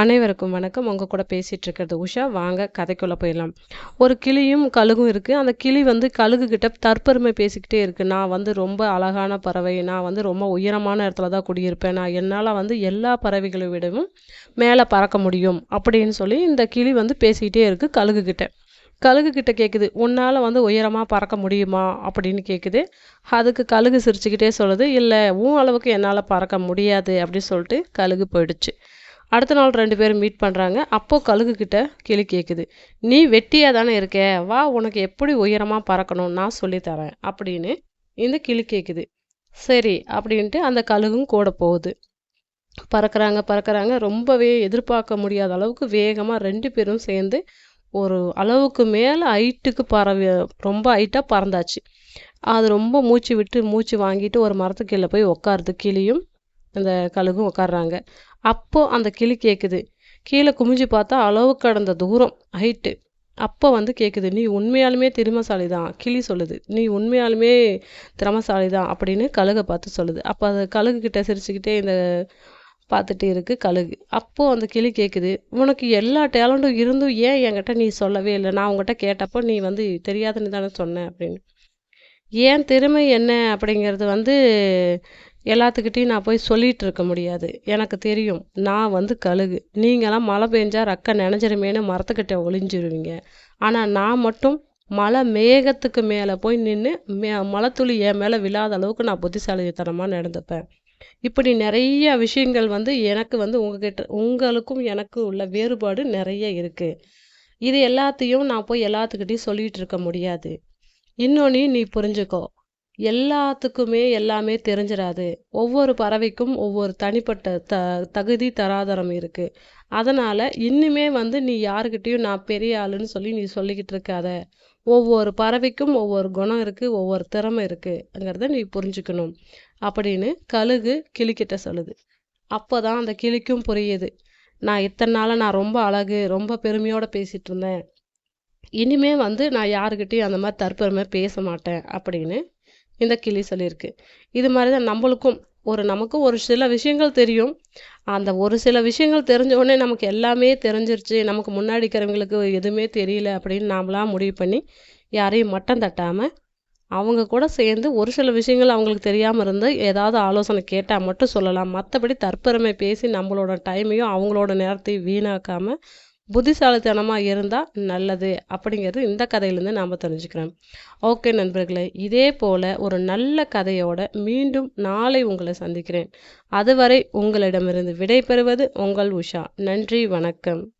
அனைவருக்கும் வணக்கம். உங்கள் கூட பேசிகிட்டு இருக்கிறது உஷா. வாங்க கதைக்குள்ளே போயிடலாம். ஒரு கிளியும் கழுகும் இருக்குது அந்த கிளி வந்து கழுகு கிட்ட தற்பெருமை பேசிக்கிட்டே இருக்குது நான் வந்து ரொம்ப அழகான பறவை. நான் வந்து ரொம்ப உயரமான இடத்துல தான் குடியிருப்பேன். நான் என்னால் வந்து எல்லா பறவைகளை விடவும் மேலே பறக்க முடியும் அப்படின்னு சொல்லி இந்த கிளி வந்து பேசிக்கிட்டே இருக்குது கழுகு கிட்ட கழுகு கிட்ட கேட்குது உன்னால் வந்து உயரமாக பறக்க முடியுமா? அப்படின்னு கேட்குது அதுக்கு கழுகு சிரிச்சுக்கிட்டே சொல்லுது இல்லை உன் அளவுக்கு என்னால் பறக்க முடியாது. அப்படின்னு சொல்லிட்டு கழுகு போயிடுச்சு. அடுத்த நாள் ரெண்டு பேரும் மீட் பண்ணுறாங்க அப்போது கழுகுக்கிட்ட கிளி கேட்குது நீ வெட்டியாக தானே இருக்க? வா உனக்கு எப்படி உயரமாக பறக்கணும்? நான் சொல்லித்தரேன் அப்படின்னு இந்த கிளி கேட்குது சரி அப்படின்ட்டு அந்த கழுகும் கூட போகுது. பறக்கிறாங்க பறக்கிறாங்க. ரொம்பவே எதிர்பார்க்க முடியாத அளவுக்கு வேகமாக ரெண்டு பேரும் சேர்ந்து ஒரு அளவுக்கு மேலே ஹைட்டுக்கு பறவை ரொம்ப ஹைட்டாக பறந்தாச்சு. அது ரொம்ப மூச்சு விட்டு மூச்சு வாங்கிட்டு ஒரு மரத்துக்கீழே போய் உட்காருது கிளியும். அந்த கழுகும் உட்காடுறாங்க அப்போது அந்த கிளி கேட்குது கீழே குமிஞ்சு பார்த்தா அளவு கடந்த தூரம் ஹைட்டு அப்போ வந்து கேட்குது நீ உண்மையாலுமே திறமசாலி தான் கிளி சொல்லுது நீ உண்மையாலுமே திறமசாலி தான் அப்படின்னு கழுகை பார்த்து சொல்லுது. அப்போ அது கழுகு கிட்டே சிரிச்சுக்கிட்டே இந்த பார்த்துட்டு இருக்குது கழுகு. அப்போது அந்த கிளி கேட்குது உனக்கு எல்லா டேலண்ட்டும் இருந்தும் ஏன் என்கிட்ட நீ சொல்லவே இல்லை? நான் உங்ககிட்ட கேட்டப்போ நீ வந்து தெரியாதுன்னு தானே சொன்னேன் அப்படின்னு. ஏன் திறமை என்ன? அப்படிங்கிறது வந்து எல்லாத்துக்கிட்டையும் நான் போய் சொல்லிகிட்டு இருக்க முடியாது. எனக்கு தெரியும். நான் வந்து கழுகு. நீங்களாம் மழை பெஞ்சா ரக்க நினைஞ்சிருமேனு மரத்துக்கிட்ட ஒளிஞ்சிருவீங்க. ஆனால் நான் மட்டும் மழை மேகத்துக்கு மேலே போய் நின்று மே மழைத்துளி என் மேலே விழாத அளவுக்கு நான் புத்திசாலித்தனமாக நடந்துப்பேன். இப்படி நிறைய விஷயங்கள் வந்து எனக்கு வந்து உங்ககிட்ட உங்களுக்கும் எனக்கு உள்ள வேறுபாடு நிறைய இருக்குது இது எல்லாத்தையும் நான் போய் எல்லாத்துக்கிட்டையும் சொல்லிகிட்டு இருக்க முடியாது. இன்னொன்று நீ புரிஞ்சுக்கோ. எல்லாத்துக்குமே எல்லாமே தெரிஞ்சிடாது ஒவ்வொரு பறவைக்கும் ஒவ்வொரு தனிப்பட்ட த தகுதி தராதரம் இருக்குது அதனால் இன்னுமே வந்து நீ யாருக்கிட்டேயும் நான் பெரிய ஆளுன்னு சொல்லி நீ சொல்லிக்கிட்டு இருக்காத. ஒவ்வொரு பறவைக்கும் ஒவ்வொரு குணம் இருக்குது ஒவ்வொரு திறமை இருக்குங்கிறத நீ புரிஞ்சுக்கணும். அப்படின்னு கழுகு கிளிக்கிட்ட சொல்லுது. அப்போ தான் அந்த கிளிக்கும் புரியுது. நான் இத்தனை நாளாக நான் ரொம்ப அழகு ரொம்ப பெருமையோடு பேசிகிட்டு இருந்தேன். இனிமே வந்து நான் யாருக்கிட்டேயும் அந்த மாதிரி தற்பெருமை பேச மாட்டேன் அப்படின்னு இந்த கிளி சொல்லியிருக்கு இது மாதிரி தான் நம்மளுக்கும் ஒரு நமக்கும் ஒரு சில விஷயங்கள் தெரியும். அந்த ஒரு சில விஷயங்கள் தெரிஞ்ச உடனே நமக்கு எல்லாமே தெரிஞ்சிருச்சு. நமக்கு முன்னாடி இருக்கிறவங்களுக்கு எதுவுமே தெரியல அப்படின்னு நாமளாக முடிவு பண்ணி யாரையும் மட்டம் தட்டாமல் அவங்க கூட சேர்ந்து ஒரு சில விஷயங்கள் அவங்களுக்கு தெரியாமல் இருந்து ஏதாவது ஆலோசனை கேட்டால் மட்டும் சொல்லலாம். மற்றபடி தற்பெருமை பேசி நம்மளோட டைமையும் அவங்களோட நேரத்தையும் வீணாக்காமல் புத்திசாலித்தனமாக இருந்தால் நல்லது அப்படிங்கிறது இந்த கதையிலேருந்து நாம் தெரிஞ்சுக்கிறோம். ஓகே நண்பர்களே இதே போல் ஒரு நல்ல கதையோட மீண்டும் நாளை உங்களை சந்திக்கிறேன். அதுவரை உங்களிடமிருந்து விடை பெறுவது உங்கள் உஷா. நன்றி வணக்கம்.